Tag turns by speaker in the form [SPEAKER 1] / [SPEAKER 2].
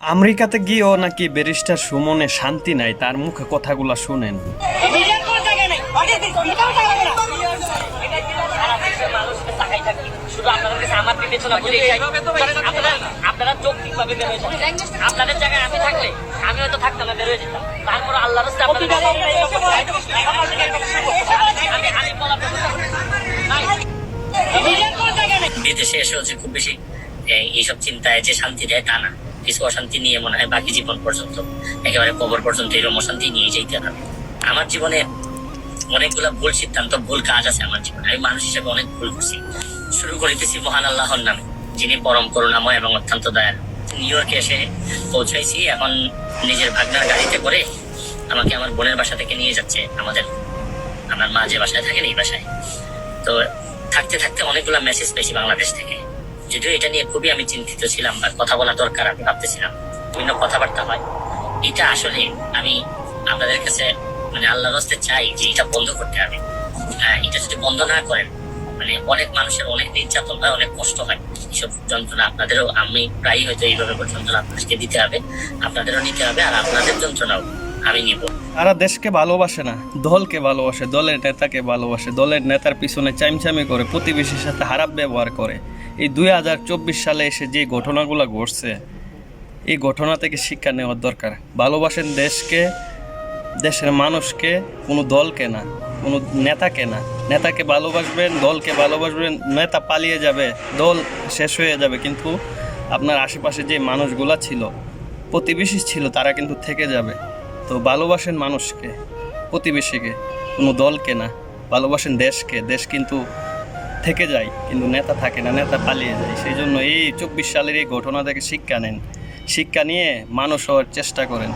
[SPEAKER 1] আমেরিকাতে গিয়েও নাকি ব্যারিস্টার সুমনে শান্তি নাই তার মুখে কথাগুলো শুনেন।
[SPEAKER 2] আপনাদের জায়গায় আমি থাকলে আমি হয়তো থাকতাম না যেতাম। তারপর বিদেশে এসে হচ্ছে খুব বেশি এইসব চিন্তায় যে শান্তি দেয় তা না। কিছু অশান্তি নিয়ে মনে হয় বাকি জীবন পর্যন্ত, একেবারে কবর পর্যন্ত এরকম অশান্তি নিয়ে যেতে হবে। আমার জীবনে অনেকগুলো ভুল সিদ্ধান্ত, ভুল কাজ আছে আমার জীবনে। আমি মানুষ হিসেবে অনেক ভুল করছি। শুরু করিতেছি মহান আল্লাহর নামে, যিনি পরম করুণাময় এবং অত্যন্ত দয়াল। নিউ ইয়র্কে এসে পৌঁছাইছি, এখন নিজের ভাগনার গাড়িতে করে আমাকে আমার বোনের বাসা থেকে নিয়ে যাচ্ছে আমাদের। আমার মা যে বাসায় থাকেন, এই বাসায়। তো থাকতে থাকতে অনেকগুলো মেসেজ পেয়েছি বাংলাদেশ থেকে। যদিও এটা নিয়ে খুবই আমি চিন্তিত ছিলাম বা কথা বলা দরকার আমি ভাবতেছিলাম। বিভিন্ন কথাবার্তা হয়। এটা আসলে আমি আপনাদের কাছে মানে আল্লাহর হস্তে চাই যে এটা বন্ধ করতে হবে। হ্যাঁ এটা যদি বন্ধ না করেন মানে অনেক মানুষের অনেক নির্যাতন হয়, অনেক কষ্ট হয়। এইসব যন্ত্রণা আপনাদেরও, আমি প্রায়ই হয়তো এইভাবে যন্ত্রণা আপনাদেরকে দিতে হবে, আপনাদেরও নিতে হবে, আর আপনাদের যন্ত্রণাও আমি নিব।
[SPEAKER 1] তারা দেশকে ভালোবাসে না, দলকে ভালোবাসে, দলের নেতাকে ভালোবাসে, দলের নেতার পিছনে চাইমচামি করে, প্রতিবেশীর সাথে খারাপ ব্যবহার করে। এই দুই হাজার চব্বিশ সালে এসে যে ঘটনাগুলো ঘটছে, এই ঘটনা থেকে শিক্ষা নেওয়ার দরকার। ভালোবাসেন দেশকে, দেশের মানুষকে, কোনো দলকে না, কোনো নেতাকে না। নেতাকে ভালোবাসবেন, দলকে ভালোবাসবেন, নেতা পালিয়ে যাবে, দল শেষ হয়ে যাবে, কিন্তু আপনার আশেপাশে যে মানুষগুলো ছিল, প্রতিবেশী ছিল, তারা কিন্তু থেকে যাবে। তো ভালোবাসেন মানুষকে, প্রতিবেশীকে, কোনো দলকে না। ভালোবাসেন দেশকে, দেশ কিন্তু থেকে যায়, কিন্তু নেতা থাকে না, নেতা পালিয়ে যায়। সেই জন্য এই চব্বিশ সালের এই ঘটনা থেকে শিক্ষা নেন। শিক্ষা নিয়ে মানুষ হওয়ার চেষ্টা করেন।